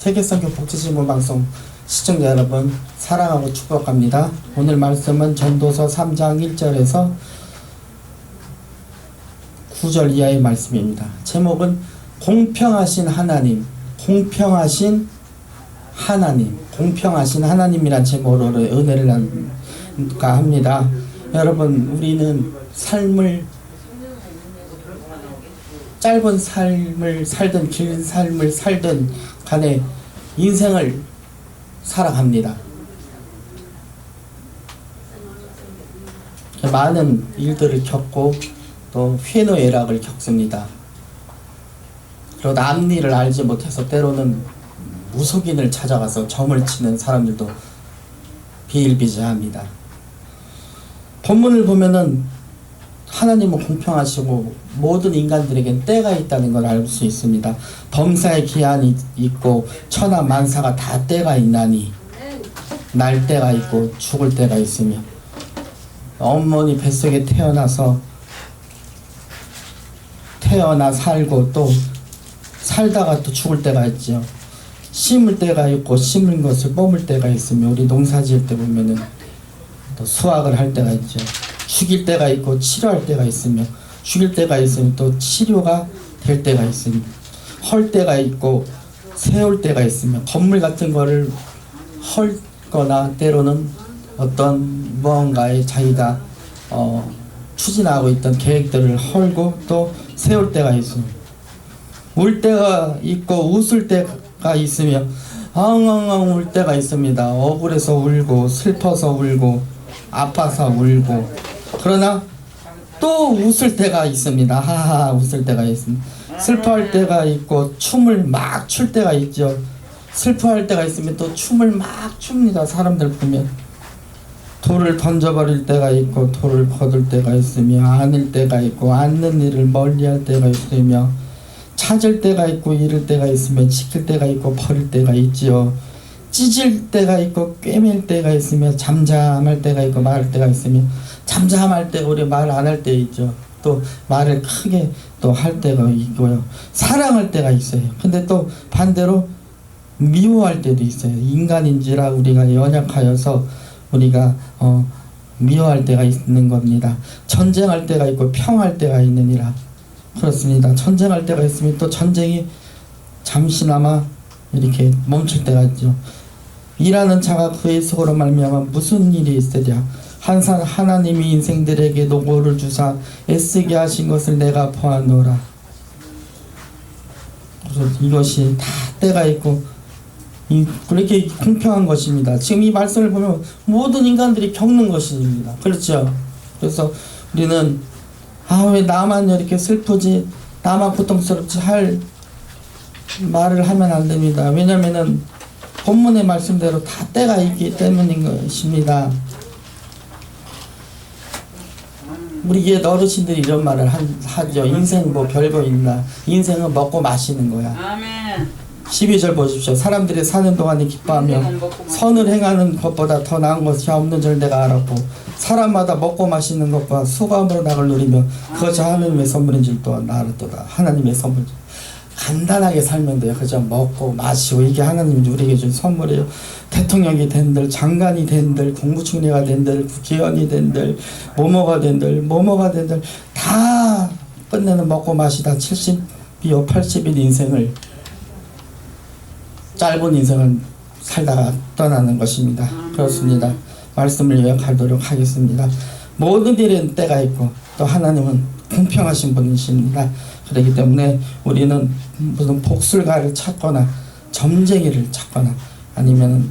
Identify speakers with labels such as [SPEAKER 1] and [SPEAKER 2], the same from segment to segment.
[SPEAKER 1] 세계성교 복지신문 방송 시청자 여러분 사랑하고 축복합니다. 오늘 말씀은 전도서 3장 1절에서 9절 이하의 말씀입니다. 제목은 공평하신 하나님, 공평하신 하나님, 공평하신 하나님이란 제목으로 은혜를 나누까 합니다. 여러분 우리는 삶을 짧은 삶을 살든 긴 삶을 살든 간에 인생을 살아갑니다. 많은 일들을 겪고 또 회노애락을 겪습니다. 남 일을 알지 못해서 때로는 무속인을 찾아가서 점을 치는 사람들도 비일비재합니다. 본문을 보면은 하나님은 공평하시고 모든 인간들에겐 때가 있다는 걸 알 수 있습니다. 범사의 기한이 있고 천하 만사가 다 때가 있나니 날 때가 있고 죽을 때가 있으며 어머니 뱃속에 태어나서 태어나 살고 또 살다가 또 죽을 때가 있죠. 심을 때가 있고 심은 것을 뽑을 때가 있으며 우리 농사 지을 때 보면은 또 수확을 할 때가 있죠. 죽일 때가 있고 치료할 때가 있으며 죽일 때가 있으면 또 치료가 될 때가 있으며 헐 때가 있고 세울 때가 있으며 건물 같은 거를 헐 거나 때로는 어떤 무언가에 자기가 어, 추진하고 있던 계획들을 헐고 또 세울 때가 있습니다. 울 때가 있고 웃을 때가 있으며 엉엉엉 울 때가 있습니다. 억울해서 울고 슬퍼서 울고 아파서 울고 그러나 또 웃을 때가 있습니다. 하하 웃을 때가 있습니다. 슬퍼할 때가 있고 춤을 막 출 때가 있죠. 슬퍼할 때가 있으면 또 춤을 막 춥니다. 사람들 보면 돌을 던져버릴 때가 있고 돌을 거둘 때가 있으며 안을 때가 있고 앉는 일을 멀리할 때가 있으며 찾을 때가 있고 잃을 때가 있으며 지킬 때가 있고 버릴 때가 있지요. 찢을 때가 있고 꿰맬 때가 있으며 잠잠할 때가 있고 말할 때가 있으며 잠잠할 때 우리 말 안 할 때 있죠. 또 말을 크게 또 할 때가 있고요. 사랑할 때가 있어요. 근데 또 반대로 미워할 때도 있어요. 인간인지라 우리가 연약하여서 우리가 어, 미워할 때가 있는 겁니다. 전쟁할 때가 있고 평할 때가 있느니라. 그렇습니다. 전쟁할 때가 있으면 또 전쟁이 잠시나마 이렇게 멈출 때가 있죠. 일하는 자가 그의 속으로 말미암아 무슨 일이 있으랴 한산 하나님이 인생들에게 노고를 주사 애쓰게 하신 것을 내가 보아노라. 그래서 이것이 다 때가 있고 이 그렇게 공평한 것입니다. 지금 이 말씀을 보면 모든 인간들이 겪는 것입니다. 그렇죠? 그래서 우리는 아 왜 나만 이렇게 슬프지 나만 고통스럽지 할 말을 하면 안 됩니다. 왜냐면은 본문의 말씀대로 다 때가 있기 때문인 것입니다. 우리 옛 어르신들이 이런 말을 한, 하죠. 인생 뭐 별거 있나. 인생은 먹고 마시는 거야.
[SPEAKER 2] 아멘.
[SPEAKER 1] 12절 보십시오. 사람들이 사는 동안에 기뻐하며 선을 행하는 것보다 더 나은 것이 없는 줄 내가 알았고 사람마다 먹고 마시는 것과 수고함으로 낙을 누리며 그것이 하나님의 선물인 줄 또한 알았도다. 하나님의 선물. 간단하게 살면 돼요. 그죠? 먹고 마시고 이게 하나님이 우리에게 준 선물이에요. 대통령이 된들, 장관이 된들, 국무총리가 된들, 국회의원이 된들, 뭐뭐가 된들, 뭐뭐가 된들 다 끝내는 먹고 마시다 70이요 80일 인생을 짧은 인생을 살다가 떠나는 것입니다. 그렇습니다. 말씀을 요약하도록 하겠습니다. 모든 일엔 때가 있고 또 하나님은 공평하신 분이십니다. 그렇기 때문에 우리는 무슨 복술가를 찾거나 점쟁이를 찾거나 아니면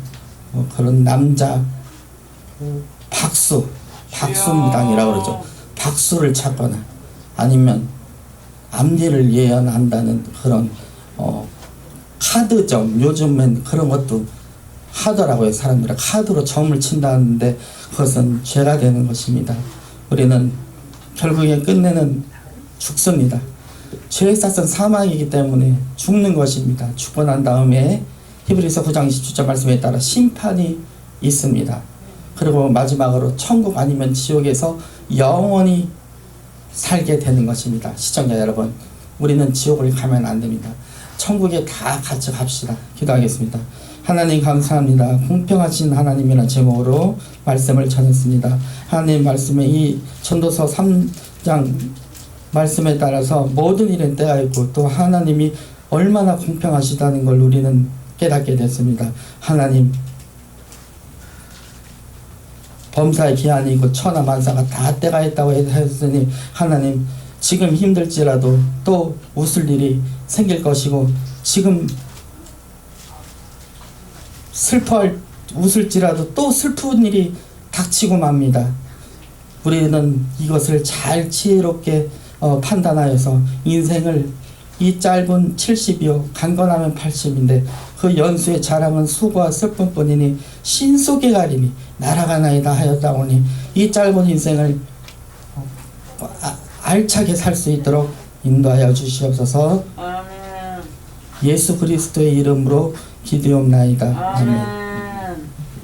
[SPEAKER 1] 뭐 그런 남자 박수 박수무당이라고 그러죠. 박수를 찾거나 아니면 앞일을 예언한다는 그런 어 카드점 요즘엔 그런 것도 하더라고요 사람들이 카드로 점을 친다는데 그것은 죄가 되는 것입니다 우리는 결국에 끝내는 죽습니다. 죄의 싹은 사망이기 때문에 죽는 것입니다. 죽고 난 다음에 히브리서 9장 27절 말씀에 따라 심판이 있습니다. 그리고 마지막으로 천국 아니면 지옥에서 영원히 살게 되는 것입니다. 시청자 여러분 우리는 지옥을 가면 안 됩니다. 천국에 다 같이 갑시다. 기도하겠습니다. 하나님 감사합니다. 공평하신 하나님이라는 제목으로 말씀을 전했습니다. 하나님 말씀에 이 전도서 3장 말씀에 따라서 모든 일은 때가 있고 또 하나님이 얼마나 공평하시다는 걸 우리는 깨닫게 됐습니다. 하나님 범사의 기한이고 천하 만사가 다 때가 있다고 했으니 하나님 지금 힘들지라도 또 웃을 일이 생길 것이고 지금 슬퍼할 웃을지라도 또 슬픈 일이 닥치고 맙니다. 우리는 이것을 잘 지혜롭게 어, 판단하여서 인생을 이 짧은 70이요 강건하면 80인데 그 연수의 자랑은 수고와 슬픔뿐이니 신속에 가리니 날아가나이다 하였다 오니 이 짧은 인생을 어, 아, 알차게 살 수 있도록 인도하여 주시옵소서
[SPEAKER 2] 아멘.
[SPEAKER 1] 예수 그리스도의 이름으로 기도옵나이다 아멘.
[SPEAKER 2] 아멘.